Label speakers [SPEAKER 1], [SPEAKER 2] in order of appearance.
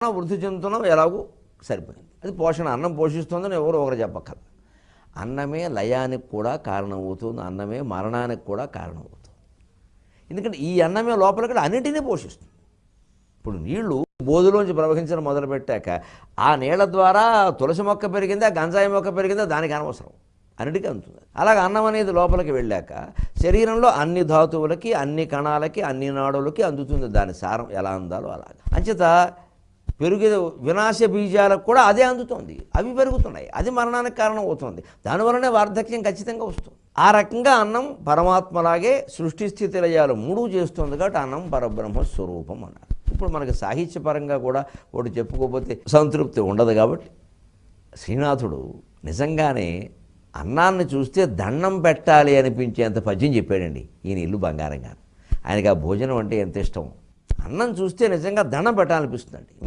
[SPEAKER 1] వృద్ధి చెందుతున్నాం ఎలాగో సరిపోయింది. అది పోషణ అన్నం పోషిస్తుందని ఎవరు ఒకరు చెప్పక్కల అన్నమే లయానికి కూడా కారణమవుతుంది అన్నమే మరణానికి కూడా కారణమవుతుంది. ఎందుకంటే ఈ అన్నమే లోపలికి అన్నింటినీ పోషిస్తుంది. ఇప్పుడు నీళ్ళు బోధులోంచి ప్రవహించడం మొదలుపెట్టాక ఆ నీళ్ళ ద్వారా తులసి మొక్క పెరిగిందా గంజాయి మొక్క పెరిగిందా దానికి అనవసరం. అన్నిటికీ అందుతుంది. అలాగే అన్నం అనేది లోపలికి వెళ్ళాక శరీరంలో అన్ని ధాతువులకి అన్ని కణాలకి అన్ని నాడులకి అందుతుంది దాని సారం ఎలా అందాలో అలాగా. అంచేత పెరిగే వినాశ బీజాలకు కూడా అదే అందుతోంది. అవి పెరుగుతున్నాయి. అది మరణానికి కారణం అవుతుంది దానివల్లనే వార్ధక్యం ఖచ్చితంగా వస్తుంది. ఆ రకంగా అన్నం పరమాత్మలాగే సృష్టి స్థితి లయాలు మూడు చేస్తుంది కాబట్టి అన్నం పరబ్రహ్మ స్వరూపం అన్నారు. ఇప్పుడు మనకి సాహిత్యపరంగా కూడా ఒకటి చెప్పుకోకపోతే సంతృప్తి ఉండదు కాబట్టి శ్రీనాథుడు నిజంగానే అన్నాన్ని చూస్తే దండం పెట్టాలి అనిపించేంత పద్యం చెప్పాడండి. ఈయన ఇల్లు బంగారంగా ఆయనకి ఆ భోజనం అంటే ఎంత ఇష్టం? అన్నం చూస్తే నిజంగా దండం పెట్టాలనిపిస్తుందండి.